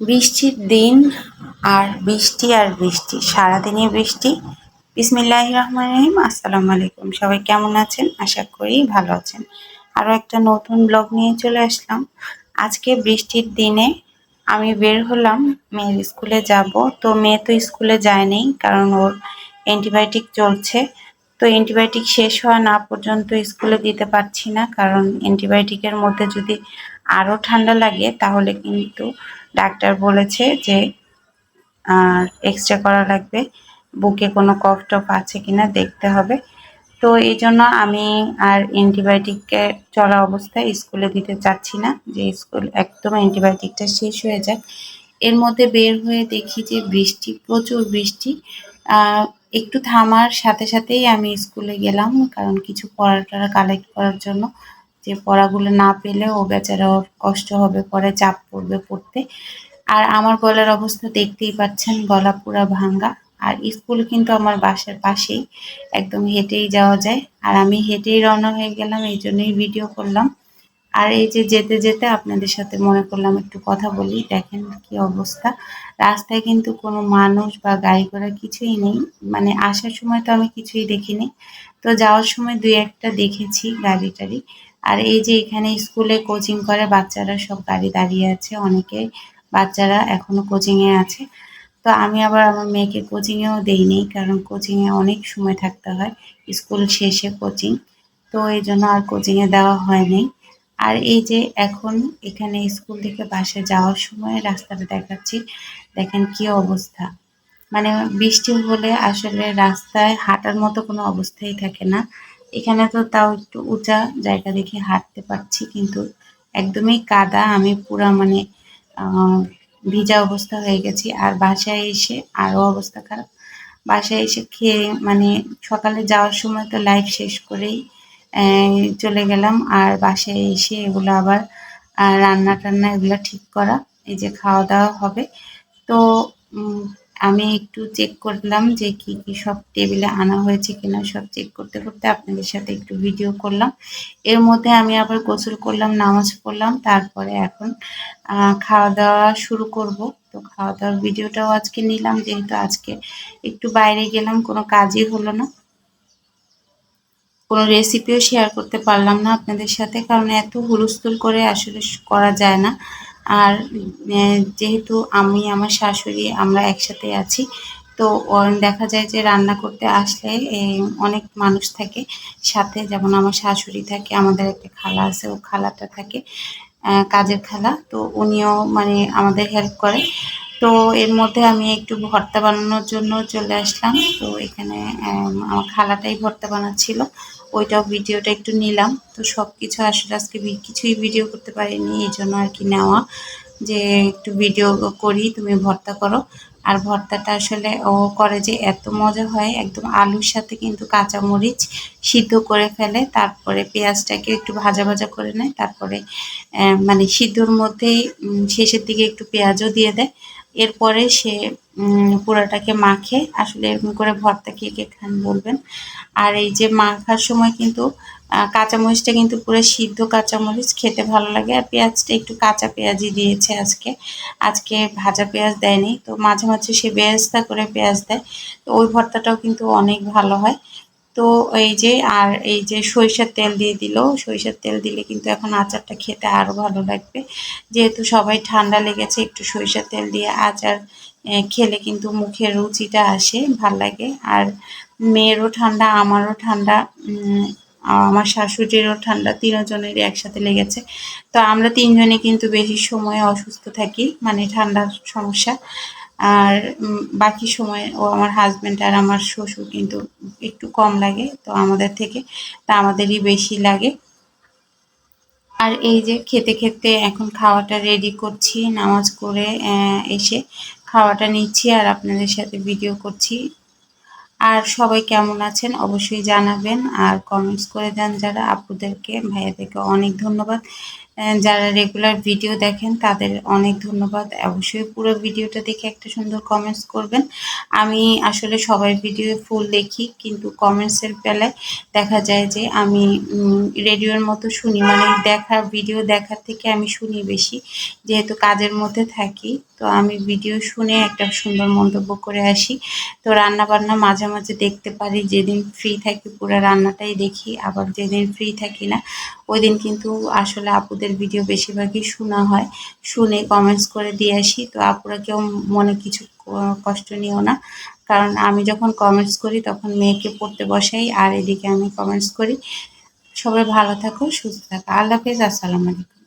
বৃষ্টির দিন আর বৃষ্টি আর বৃষ্টি সারাদিনই বৃষ্টি। বিসমিল্লাহ রহমান রহিম, আসসালামু আলাইকুম। সবাই কেমন আছেন? আশা করি ভালো আছেন। আরও একটা নতুন ব্লগ নিয়ে চলে আসলাম। আজকে বৃষ্টির দিনে আমি বের হলাম, মেয়ের স্কুলে যাব। তো মেয়ে তো স্কুলে যায়নি, কারণ ওর অ্যান্টিবায়োটিক চলছে। তো অ্যান্টিবায়োটিক শেষ হওয়া না পর্যন্ত স্কুলে দিতে পারছি না, কারণ অ্যান্টিবায়োটিকের মধ্যে যদি আরও ঠান্ডা লাগে, তাহলে কিন্তু ডাক্তার বলেছে যে এক্স রে করা লাগবে। বুকে কোনো কফ টফ আছে কিনা দেখতে হবে। তো এই জন্য আমি আর অ্যান্টিবায়োটিককে চলা অবস্থায় স্কুলে দিতে চাচ্ছি না, যে স্কুল একদম অ্যান্টিবায়োটিকটা শেষ হয়ে যাক। এর মধ্যে বের হয়ে দেখি যে বৃষ্টি, প্রচুর বৃষ্টি। একটু থামার সাথে সাথেই আমি স্কুলে গেলাম, কারণ কিছু পড়া টড়া কালেক্ট করার জন্য। যে পড়াগুলো না পেলে ও বেচারা ওর কষ্ট হবে, পরে চাপ পড়বে পড়তে। আর আমার গলার অবস্থা দেখতেই পাচ্ছেন, গলা পুরা ভাঙ্গা। আর স্কুল কিন্তু আমার বাসার পাশেই, একদম হেঁটেই যাওয়া যায়। আর আমি হেঁটেই রওনা হয়ে গেলাম, এই জন্যই ভিডিও করলাম। আর এই যে যেতে যেতে আপনাদের সাথে মনে করলাম, একটু কথা বলি। দেখেন কি অবস্থা। রাস্তায় কিন্তু কোনো মানুষ বা গাড়ি ঘোড়া কিছুই নেই। মানে আসার সময় তো আমি কিছুই দেখিনি। তো যাওয়ার সময় দুই একটা দেখেছি গাড়ি টাড়ি। আর এই যে এখানে স্কুলে কোচিং করে বাচ্চারা, সব গাড়ি দাঁড়িয়ে আছে, অনেকে বাচ্চারা এখনও কোচিংয়ে আছে। তো আমি আবার আমার মেয়েকে কোচিংয়েও দেইনি কারণ কোচিংয়ে অনেক সময় থাকতে হয়, স্কুল শেষে কোচিং তো এই জন্য আর কোচিংয়ে দেওয়া হয়নি আর এই যে এখন এখানে স্কুল থেকে বাসে যাওয়ার সময় রাস্তাটা দেখাচ্ছি, দেখেন কি অবস্থা। মানে বৃষ্টি হলে আসলে রাস্তায় হাঁটার মতো কোনো অবস্থাই থাকে না। এখানে তো তাও একটু উঁচা জায়গা দেখে হাঁটতে পারছি, কিন্তু একদমই কাদা, আমি পুরা মানে ভিজা অবস্থা হয়ে গেছি। আর বাসায় এসে আরও অবস্থা খারাপ। বাসায় এসে খেয়ে মানে সকালে যাওয়ার সময় তো লাইফ শেষ করেই চলে গেলাম। আর বাসায় এসে এগুলো আবার রান্না টান্না এগুলো ঠিক করা, এই যে খাওয়া দাওয়া হবে। তো আমি একটু চেক করলাম যে কি কি সব টেবিলে আনা হয়েছে কিনা, সব চেক করতে করতে আপনাদের সাথে একটু ভিডিও করলাম। এর মধ্যে আমি আবার গোসল করলাম, নামাজ পড়লাম, তারপরে এখন খাওয়া দাওয়া শুরু করব। তো খাওয়া দাওয়ার ভিডিওটাও আজকে নিলাম, যেহেতু আজকে একটু বাইরে গেলাম, কোনো কাজই হলো না। কোনো রেসিপিও শেয়ার করতে পারলাম না আপনাদের সাথে, কারণ এত হুলস্থুল করে আসলে করা যায় না। আর যেহেতু আমি, আমার শাশুড়ি আমরা একসাথে আছি, তো দেখা যায় যে রান্না করতে আসলে অনেক মানুষ থাকে। সাথে যেমন আমার শাশুড়ি থাকে, আমাদের একটা খালা আছে, ও খালাটা থাকে কাজের খালা। তো উনিও মানে আমাদের হেল্প করে। তো এর মধ্যে আমি একটু ভর্তা বানানোর জন্য চলে আসলাম। তো এখানে আমার খালাটাই ভর্তা বানাচ্ছিল। ওইটাও ভিডিওটা একটু নিলাম। তো সব কিছু আসলে আজকে কিছুই ভিডিও করতে পারিনি, এই জন্য আর কি নেওয়া। যে একটু ভিডিও করি, তুমি ভর্তা করো। আর ভর্তাটা আসলে ও করে যে এত মজা হয়, একদম আলুর সাথে কিন্তু কাঁচামরিচ সিদ্ধ করে ফেলে, তারপরে পেঁয়াজটাকে একটু ভাজা ভাজা করে নেয়, তারপরে মানে সিদ্ধর মধ্যেই শেষের দিকে একটু পেঁয়াজও দিয়ে দেয়, এরপরে সে পোড়াটাকে মাখে, আসলে এরকম করে ভর্তা কে কে খান বলবেন। আর এই যে মাখার সময় কিন্তু কাঁচামরিচটা কিন্তু পুরো সিদ্ধ কাঁচামরিচ, খেতে ভালো লাগে। আর পেঁয়াজটা একটু কাঁচা পেঁয়াজই দিয়েছে আজকে। আজকে ভাজা পেঁয়াজ দেয়নি, তো মাঝে মাঝে সে বেরেস্তা করে পেঁয়াজ দেয়। তো ওই ভর্তাটাও কিন্তু অনেক ভালো হয়। তো এই যে, আর এই যে সরিষার তেল দিয়ে দিল, সরিষার তেল দিলে কিন্তু এখন আচারটা খেতে আরও ভালো লাগবে। যেহেতু সবাই ঠান্ডা লেগেছে, একটু সরিষার তেল দিয়ে আচার খেলে কিন্তু মুখের রুচিটা আসে, ভালো লাগে। আর মেয়েরও ঠান্ডা, আমারও ঠান্ডা আমার শাশুড়িরও ঠান্ডা তিনজনেরই একসাথে লেগেছে। তো আমরা তিনজনে কিন্তু বেশি সময় অসুস্থ থাকি মানে ঠান্ডার সমস্যা। আর বাকি সময় ও আমার হাজব্যান্ড আর আমার শ্বশুর কিন্তু একটু কম লাগে, তো আমাদের থেকে, তা আমাদেরই বেশি লাগে। আর এই যে খেতে খেতে এখন খাওয়াটা রেডি করছি, নামাজ করে এসে খাওয়াটা নিচ্ছি আর আপনাদের সাথে ভিডিও করছি। আর সবাই কেমন আছেন অবশ্যই জানাবেন আর কমেন্টস করে দেন যারা। আপুদেরকে, ভাইয়াদেরকে অনেক ধন্যবাদ। যারা রেগুলার ভিডিও দেখেন, তাদের অনেক ধন্যবাদ। অবশ্যই পুরো ভিডিওটা দেখে একটা সুন্দর কমেন্টস করবেন। আমি আসলে সবাই ভিডিও ফুল দেখি, কিন্তু কমেন্টসের বেলায় দেখা যায় যে আমি রেডিওর মতো শুনি। মানে দেখা ভিডিও দেখার থেকে আমি শুনি বেশি। যেহেতু কাজের মধ্যে থাকি, তো আমি ভিডিও শুনে একটা সুন্দর মন্তব্য করে আসি। তো রান্না বান্না মাঝে মাঝে দেখতে পারি, যেদিন ফ্রি থাকি পুরো রান্নাটাই দেখি। আবার যেদিন ফ্রি থাকি না ওই দিন কিন্তু আসলে আপুদের ভিডিও বেশিরভাগই শোনা হয়। শুনে কমেন্টস করে দিয়ে আসি। তো আপুরা কেউ মনে কিছু কষ্ট নিও না। কারণ আমি যখন কমেন্টস করি, তখন মেয়েকে পড়তে বসাই আর এদিকে আমি কমেন্টস করি। সবাই ভালো থাকো, সুস্থ থাকো। আল্লাহ হাফেজ, আসসালামু আলাইকুম।